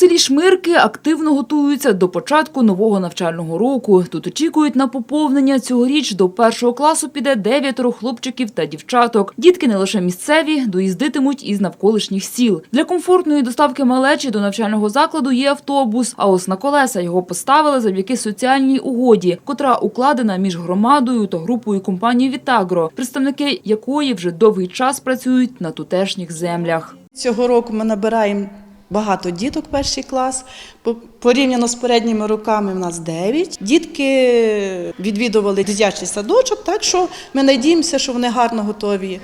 селі Шмирки активно готуються до початку нового навчального року. Тут очікують на поповнення. Цьогоріч до першого класу піде дев'ятеро хлопчиків та дівчаток. Дітки не лише місцеві, доїздитимуть із навколишніх сіл. Для комфортної доставки малечі до навчального закладу є автобус. А ось на колеса його поставили завдяки соціальній угоді, котра укладена між громадою та групою компанії Вітагро, представники якої вже довгий час працюють на тутешніх землях. Цього року ми набираємо багато діток перший клас. По- Порівняно з передніми роками в нас 9. Дітки відвідували дитячий садочок, так що ми надіємося, що вони гарно готові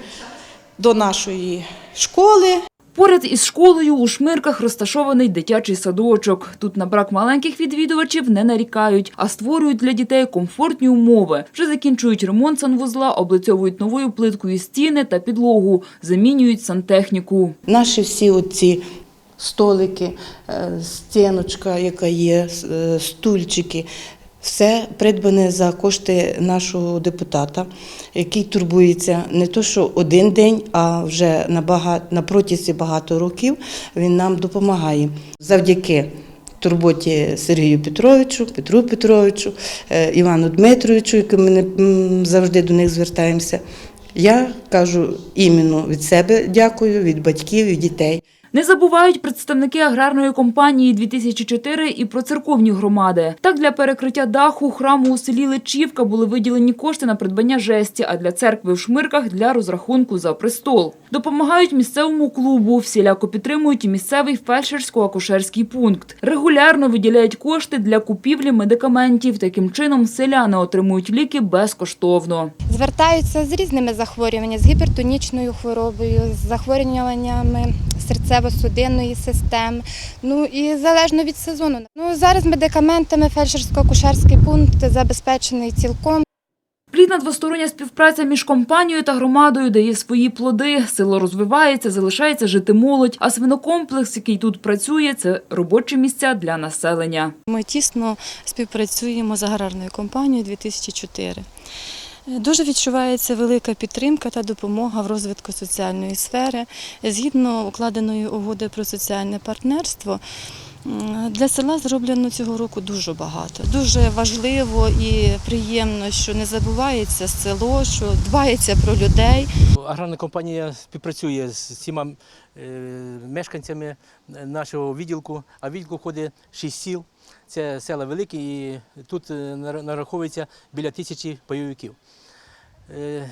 до нашої школи. Поряд із школою у Шмирках розташований дитячий садочок. Тут на брак маленьких відвідувачів не нарікають, а створюють для дітей комфортні умови. Вже закінчують ремонт санвузла, облицьовують новою плиткою стіни та підлогу, замінюють сантехніку. Наші всі оці столики, е, стіночка, яка є, е, стульчики. Все придбане за кошти нашого депутата, який турбується не то, що один день, а вже на, бага- на протязі багато років він нам допомагає. Завдяки турботі Сергію Петровичу, Петру Петровичу, е, Івану Дмитровичу, яким ми завжди до них звертаємося. Я кажу іменно від себе дякую, від батьків і дітей. Не забувають представники аграрної компанії 2004 і про церковні громади. Так для перекриття даху храму у селі Личівка були виділені кошти на придбання жесті, а для церкви в Шмирках для розрахунку за престол. Допомагають місцевому клубу, всіляко підтримують місцевий фельдшерсько-акушерський пункт. Регулярно виділяють кошти для купівлі медикаментів. Таким чином селяни отримують ліки безкоштовно. Звертаються з різними захворюваннями, з гіпертонічною хворобою, з захворюваннями серцево-судинної системи. Ну і залежно від сезону. Ну зараз медикаментами фельдшерсько-акушерський пункт забезпечений цілком. Плідна двостороння співпраця між компанією та громадою дає свої плоди. Село розвивається, залишається жити молодь. А свинокомплекс, який тут працює, це робочі місця для населення. Ми тісно співпрацюємо з аграрною компанією 2004. Дуже відчувається велика підтримка та допомога в розвитку соціальної сфери. Згідно укладеної угоди про соціальне партнерство, для села зроблено цього року дуже багато. Дуже важливо і приємно, що не забувається село, що дбається про людей. Аграрна компанія співпрацює з всіма е, мешканцями нашого відділку, а в відділку входить шість сіл. Це села великі і тут е, нараховується біля тисячі пайовиків. Е,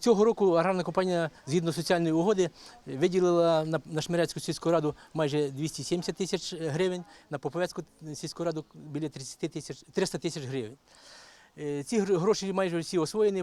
Цього року аграрна компанія згідно соціальної угоди виділила на, Шмирецьку сільську раду майже 270 тисяч гривень, на Поповецьку сільську раду біля 30 тисяч, 300 тисяч гривень. Е, Ці гроші майже всі освоєні.